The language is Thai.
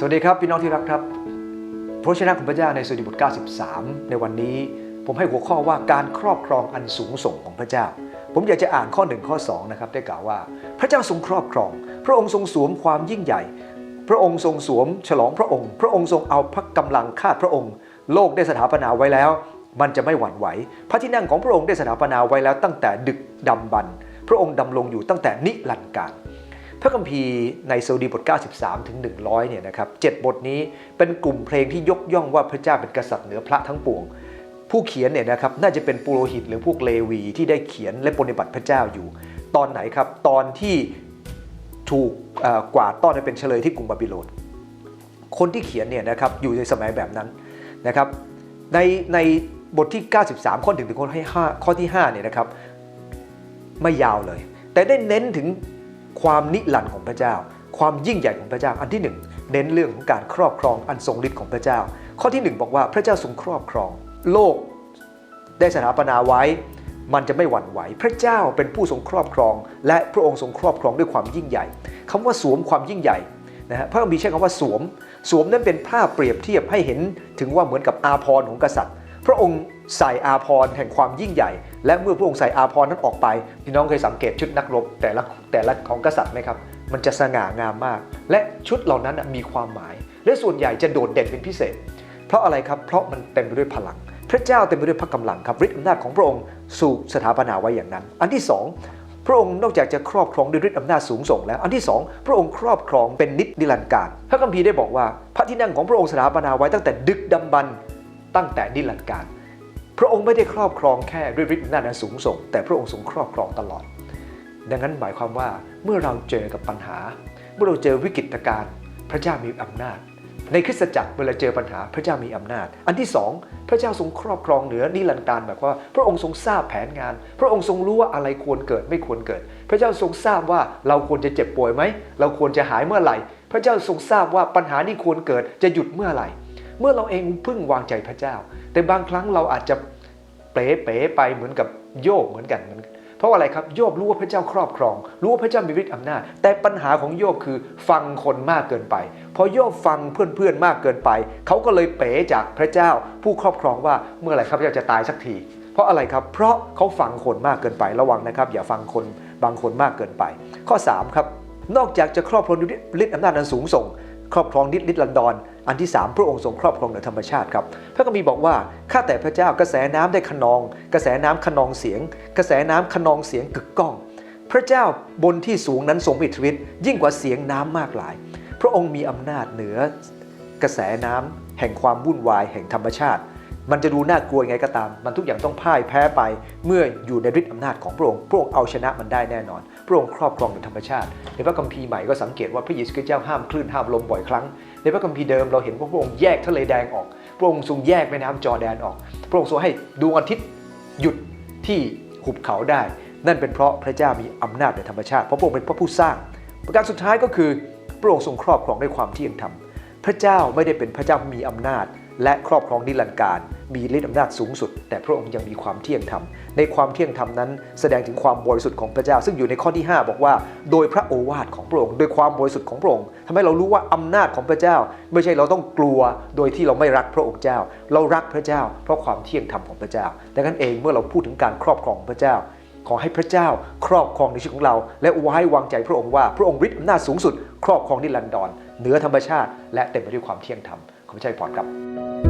สวัสดีครับพี่น้องที่รักครับพระชนะของพระเจ้าในสดุดีบท 93 ในวันนี้ผมให้หัวข้อว่าการครอบครองอันสูงส่งของพระเจ้า ผมอยากจะอ่านข้อ1ข้อ2นะครับได้กล่าวว่า พระเจ้าทรงครอบครอง พระองค์ทรงสวมความยิ่งใหญ่ พระองค์ทรงสวมฉลองพระองค์ พระองค์ทรงเอาพระกำลังคาดพระองค์ โลกได้สถาปนาไว้แล้ว มันจะไม่หวั่นไหว พระที่นั่งของพระองค์ได้สถาปนาไว้แล้วตั้งแต่ดึกดำบรรพ์พระองค์ดำรงอยู่ตั้งแต่นิรันดร์กาล พระคัมภีร์ในสดุดีบท 93 ถึง 100 เนี่ยนะครับเจ็ดบทนี้เป็นกลุ่มเพลงที่ยกย่องว่าพระเจ้าเป็นกษัตริย์เหนือพระทั้งปวง ผู้เขียนเนี่ยนะครับน่าจะเป็นปุโรหิตหรือพวกเลวีที่ได้เขียนและปฏิบัติพระเจ้าอยู่ ตอนไหนครับ ตอนที่ถูกอ่อกวาดต้อนไปเป็นเฉลยที่กรุงบาบิโลน คนที่เขียนเนี่ยนะครับอยู่ในสมัยแบบนั้นนะครับ ในในบทที่ 93 ข้อถึงถึงข้อที่5ข้อที่5เนี่ยนะครับไม่ยาวเลย แต่ได้เน้นถึง ความนิรันดร์ของพระเจ้า ความยิ่งใหญ่ของพระเจ้า อันที่หนึ่งเน้นเรื่องของการครอบครองอันทรงฤทธิ์ของพระเจ้า ข้อที่หนึ่งบอกว่าพระเจ้าทรงครอบครอง โลกได้สถาปนาไว้ มันจะไม่หวั่นไหว พระเจ้าเป็นผู้ทรงครอบครอง และพระองค์ทรงครอบครองด้วยความยิ่งใหญ่คำว่าสวมความยิ่งใหญ่นะฮะพระคัมภีร์ใช้คำว่าสวม สวมนั้นเป็นภาพเปรียบเทียบให้เห็นถึงว่าเหมือนกับอาภรณ์ของกษัตริย์ พระองค์ใส่อาภรแห่งความยิ่งใหญ่ และเมื่อพระองค์ใส่อาภรนั้นออกไป พี่น้องเคยสังเกตชุดนักรบแต่ละแต่ละของกษัตริย์ไหมครับ มันจะสง่างามมาก และชุดเหล่านั้นมีความหมาย และส่วนใหญ่จะโดดเด่นเป็นพิเศษ เพราะอะไรครับเพราะมันเต็มไปด้วยพลัง พระเจ้าเต็มไปด้วยพระกำลังครับฤทธิ์อำนาจของพระองค์สู่สถาปนาไว้อย่างนั้น อันที่สองพระองค์นอกจากจะครอบครองด้วยฤทธิ์อำนาจสูงส่งแล้ว อันที่สองพระองค์ครอบครองเป็นนิจนิรันดร์การ พระคัมภีร์ได้บอกว่า พระที่นั่งของพระองค์สถาปนาไว้ตั้งแต่ดึกดำบรร ตั้งแต่นิรันดร์การ พระองค์ไม่ได้ครอบครองแค่ด้วยฤทธิ์อำนาจอันสูงส่ง แต่พระองค์ทรงครอบครองตลอด ดังนั้นหมายความว่าเมื่อเราเจอกับปัญหา เมื่อเราเจอวิกฤตการณ์พระเจ้ามีอำนาจ ในคริสตจักรเวลาเจอปัญหาพระเจ้ามีอำนาจ อันที่สองพระเจ้าทรงครอบครองเหนือนิรันดร์การหมายความว่าพระองค์ทรงทราบแผนงาน พระองค์ทรงรู้ว่าอะไรควรเกิดไม่ควรเกิด พระเจ้าทรงทราบว่าเราควรจะเจ็บป่วยไหมเราควรจะหายเมื่อไหร่ พระเจ้าทรงทราบว่าปัญหานี้ควรเกิดจะหยุดเมื่อไหร่ เมื่อเราเองพึ่งวางใจพระเจ้า แต่บางครั้งเราอาจจะเป๋เป๋ไปเหมือนกับโยบเหมือนกันเหมือนกัน เพราะอะไรครับโยบรู้ว่าพระเจ้าครอบครอง รู้ว่าพระเจ้ามีฤทธิ์อำนาจ แต่ปัญหาของโยบคือฟังคนมากเกินไป พอโยบฟังเพื่อนๆมากเกินไป เขาก็เลยเป๋จากพระเจ้า ผู้ครอบครองว่าเมื่อไหร่ครับพเจ้าจะตายสักที เพราะอะไรครับ เพราะเขาฟังคนมากเกินไประวังนะครับ อย่าฟังคนบางคนมากเกินไป ข้อสามครับ นอกจากจะครอบครองฤทธิ์อำนาจอันสูงส่ง ครอบครองนิดนิดลันดอน อันที่ 3 พระองค์ทรงครอบครองเหนือธรรมชาติครับ พระคัมภีร์บอกว่า ข้าแต่พระเจ้ากระแสน้ำได้ขนอง กระแสน้ำขนองเสียง กระแสน้ำขนองเสียงกึกก้อง พระเจ้าบนที่สูงนั้นทรงมีอิทธิฤทธิ์ยิ่งกว่าเสียงน้ำมากหลาย พระองค์มีอำนาจเหนือกระแสน้ำแห่งความวุ่นวายแห่งธรรมชาติ มันจะดูน่ากลัวยังไงก็ตาม มันทุกอย่างต้องพ่ายแพ้ไป เมื่ออยู่ในฤทธิ์อำนาจของพระองค์ พระองค์เอาชนะมันได้แน่นอน พระองค์ครอบครองในธรรมชาติ ในพระคัมภีร์ใหม่ก็สังเกตว่าพระเยซูคริสต์เจ้าห้ามคลื่นห้ามลมบ่อยครั้ง ในพระคัมภีร์เดิมเราเห็นว่าพระองค์แยกทะเลแดงออก พระองค์ทรงแยกแม่น้ำจอร์แดนออก พระองค์ทรงให้ดวงอาทิตย์หยุดที่หุบเขาได้ นั่นเป็นเพราะพระเจ้ามีอำนาจในธรรมชาติ เพราะพระองค์เป็นพระผู้สร้าง ประการสุดท้ายก็คือพระองค์ทรงครอบครองด้วยความเที่ยงธรรม พระเจ้าไม่ได้เป็นพระเจ้ามีอำนาจ และครอบครองนิรันดร์การ มีฤทธิ์อำนาจสูงสุด แต่พระองค์ยังมีความเที่ยงธรรม ในความเที่ยงธรรมนั้น แสดงถึงความบริสุทธิ์ของพระเจ้า ซึ่งอยู่ในข้อที่ 5 บอกว่า โดยพระโอวาทของพระองค์ โดยความบริสุทธิ์ของพระองค์ทำให้เรารู้ว่าอำนาจของพระเจ้า ไม่ใช่เราต้องกลัวโดยที่เราไม่รักพระองค์เจ้า เรารักพระเจ้า เพราะความเที่ยงธรรมของพระเจ้าดังนั้นเองเมื่อเราพูดถึงการครอบครองพระเจ้าขอให้พระเจ้าครอบครองในชีวิตของเรา และไว้วางใจพระองค์ว่าพระองค์ฤทธิ์อำนาจสูงสุด ครอบครองนิรันดรเหนือธรรมชาติ และเต็มไปด้วยความเที่ยงธรรมขอพระเจ้าอวยพรครับ